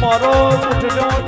મારો ઉઠલોની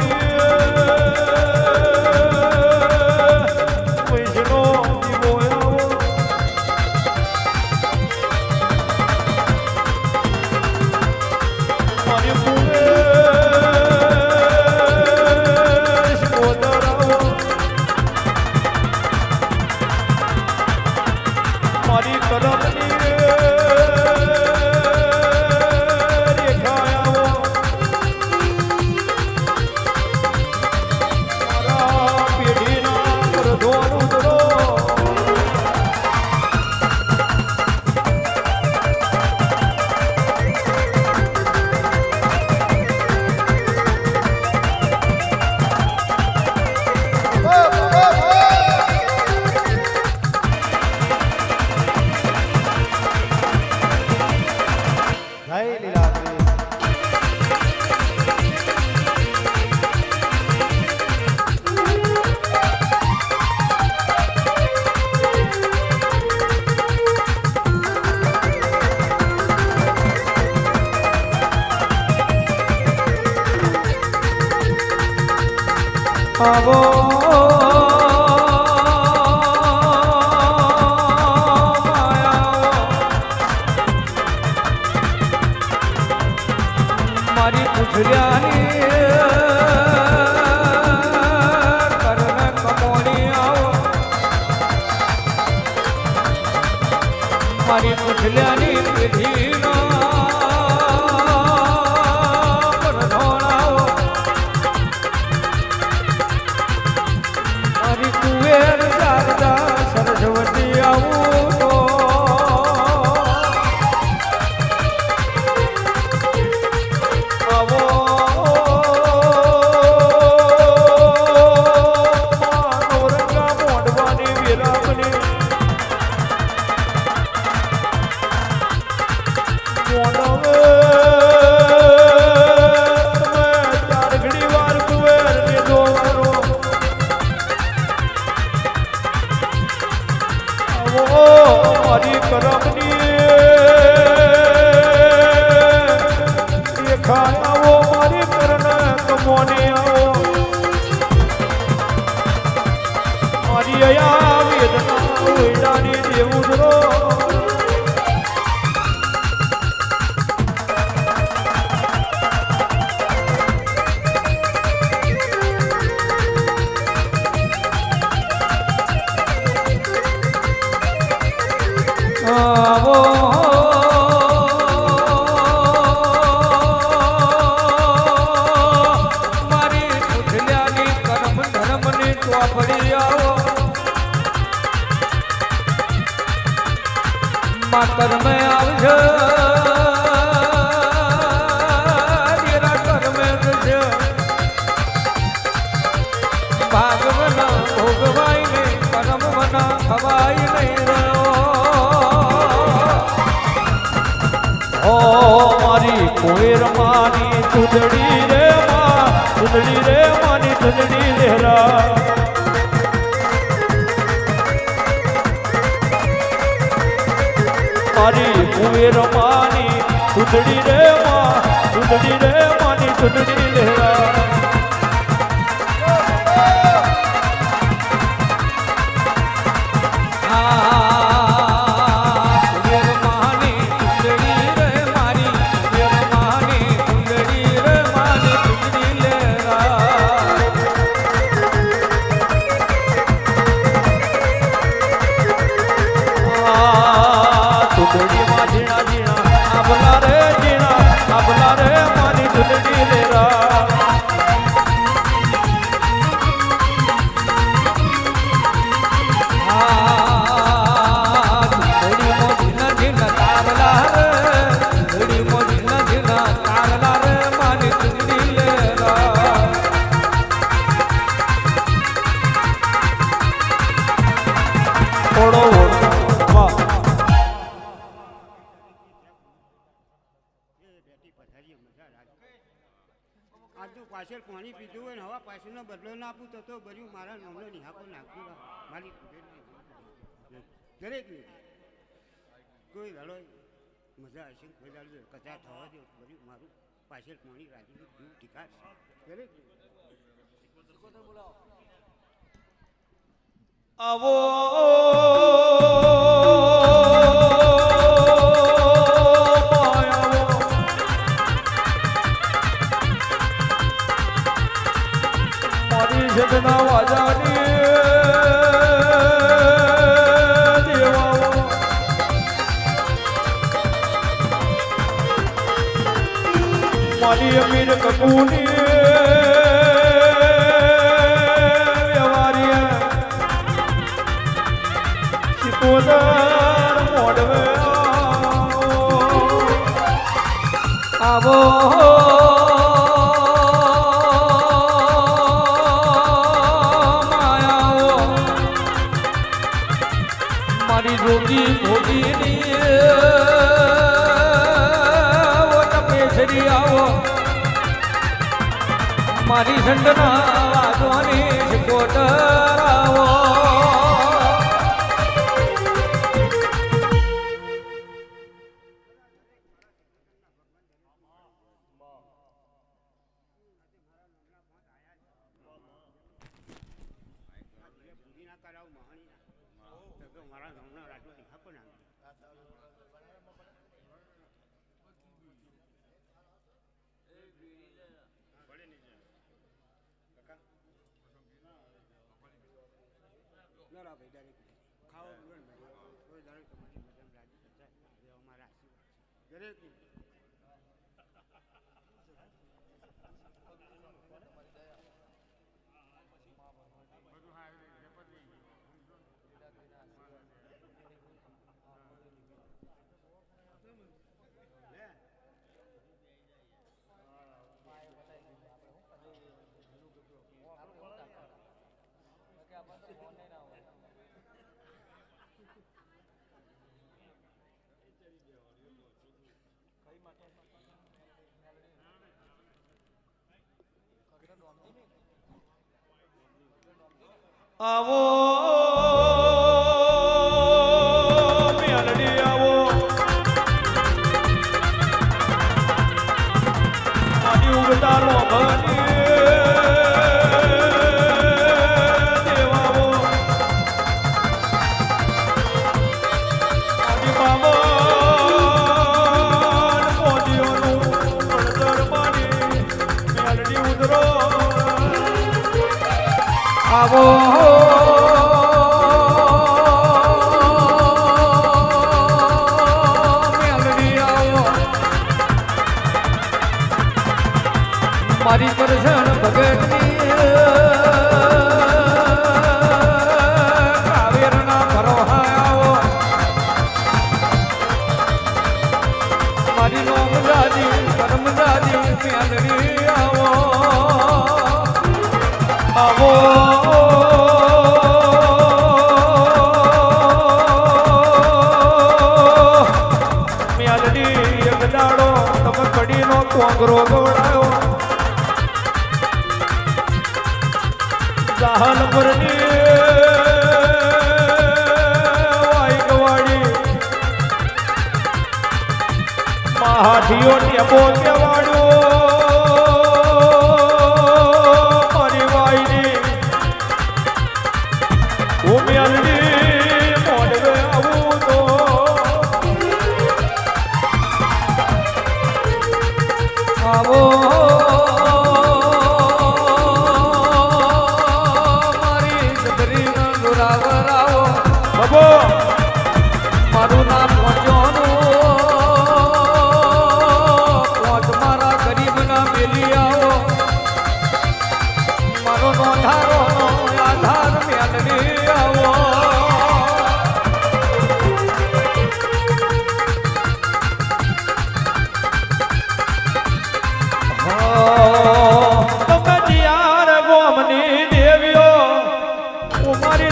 મારી પૂછલ્યાની પેઢીનો આવો મારી ઉઠલ્યાની કરમ ધર્મની ચોપડી આવો. માં કર્મે થશે ભાગવના ભોગવાય નહીં કરમવના ખવાય નહીં. મારી કોઈર માની ચૂંદડી રે માં, ચૂંદડી રે માની ચૂંદડી લેરા મારી કુવેર માની ચૂંદડી રે માં, ચૂંદડી રે માની ચૂંદડી લેરા પાછળ પાણી પીધું હોય ને હવા પાછળનો બદલો ના આપું તો તો ભર્યું મારા નામનો નિહાકો નાખું ના. મારી દરેક કોઈ લડો મજા ને કોઈ દાડો કચા થવા દો, બધું મારું પાછળ પાણી રાજી જીવ ઠીકાશ દરેક આવો મારી જગના વાજાની દેવાઓ. મારી અમીર કપૂની આવો. ભોગીની આવો મારી ઝંડના વાગવાની શિકોદર રા ભાઈ દરેક ખાવા પીવો ને ભાઈ કોઈ તમારી મજામાં રાજી થતા એ અમારા આશીર્વાદ છે. દરેક આવો આવો. કોંગરો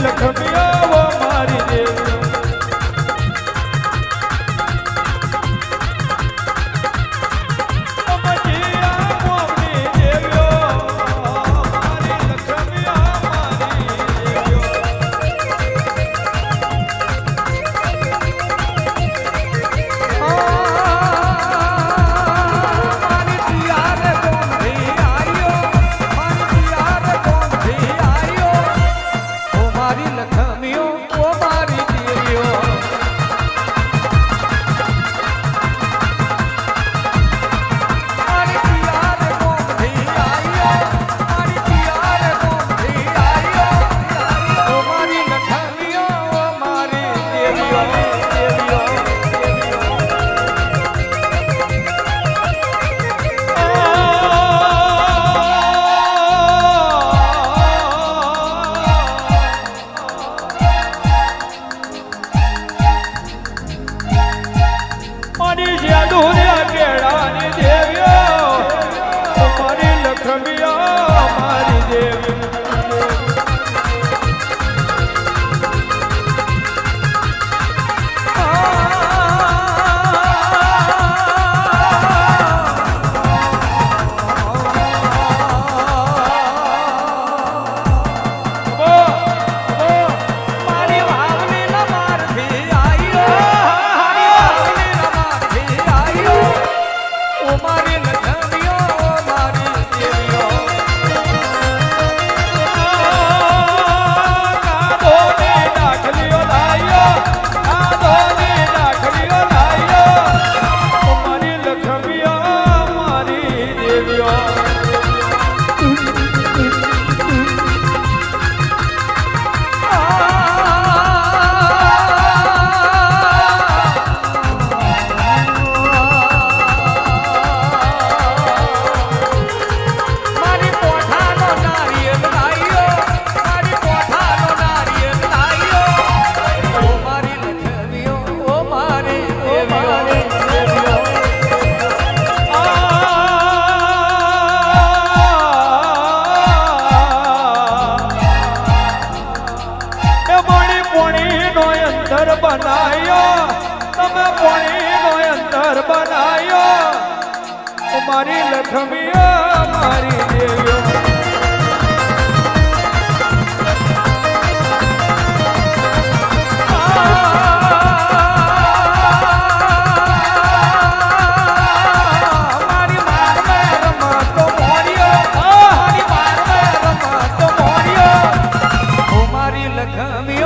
ઓ મારી દેવીઓ બનાયો? મારી લખમીઓ મારી દેવીઓ. લખમી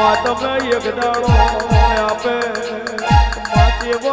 માં તમે એક દાડો આપે. માચેવો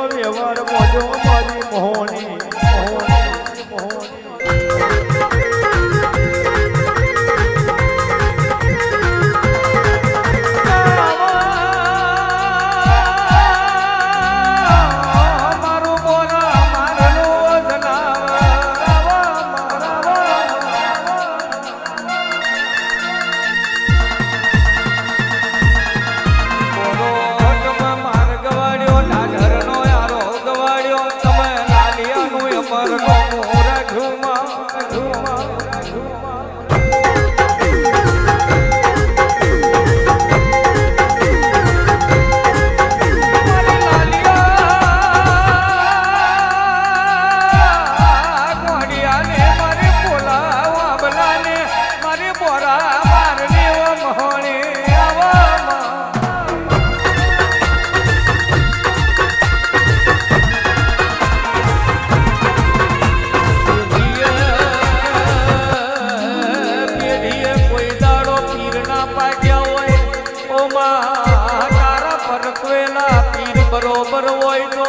બરોબર હોય તો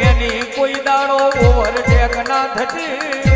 એની કોઈ દાડો ઓવર ટેક ના થતી.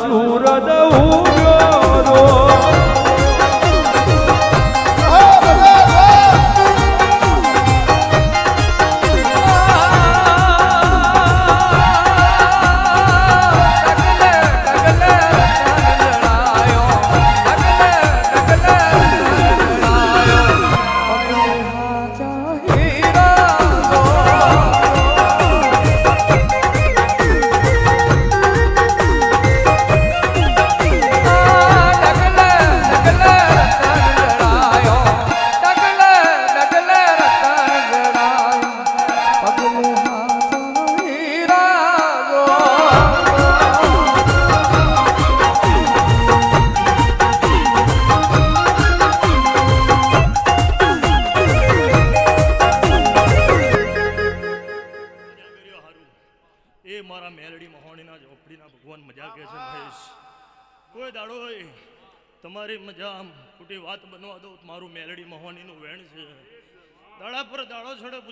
સુરદ ઉગ્યો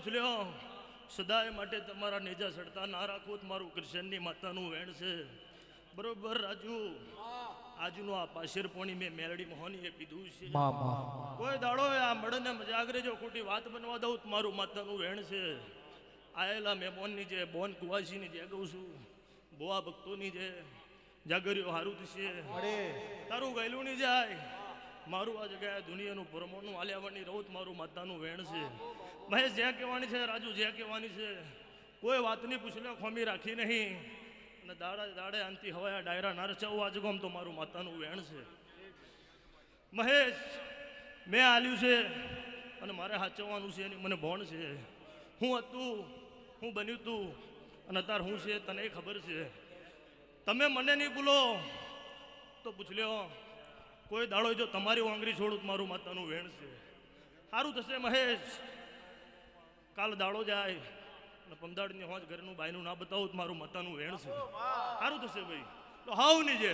પૂછલ્યો સદાય માટે તમારા નેજા સડતા ના રાખો તો મારું કૃષ્ણની માતાનું વેણ છે. બરોબર રાજુ? આજનું આ પાશેર પોણી મેં મેલડી મહોનીએ પીધું છે. કોઈ દાડો આ મળને મજાગરે જો ખોટી વાત બનવા દઉં તો મારું માતાનું વેણ છે. આયેલા મહેમાનની જે બોન કુવાસીની જે કહું છું બોવા ભક્તોની જે જાગરીઓ હારું થશે. તારું ગયેલું નહીં જાય. મારું આ જગ્યાએ દુનિયાનું ભ્રમણનું આલ્યાવાની રહું મારું માતાનું વેણ છે. મહેશ જ્યાં કહેવાની છે, રાજુ જ્યાં કહેવાની છે. કોઈ વાતની પૂછલે ખોમી રાખી નહીં. અને દાડા દાડે આનથી હવાયા ડાયરા ના રચાવું આજ ગમ તો મારું માતાનું વેણ છે. મહેશ, મેં આલ્યું છે અને મારે સાચવવાનું છે એની મને ભણ છે. હું હતું, હું બન્યું તું અને અત્યારે હું છે તને ખબર છે. તમે મને નહીં ભૂલો તો પૂછ લ્યો. કોઈ દાડો જો તમારી વાંગરી છોડું મારું માતાનું વેણ છે. સારું થશે મહેશ. કાલ દાડો જાય. અને પંદાડની હોજ ઘરનું બાયનું ના બતાવું તો મારું માતાનું વેણ છે. સારું થશે ભાઈ. તો હાવ નહીં જે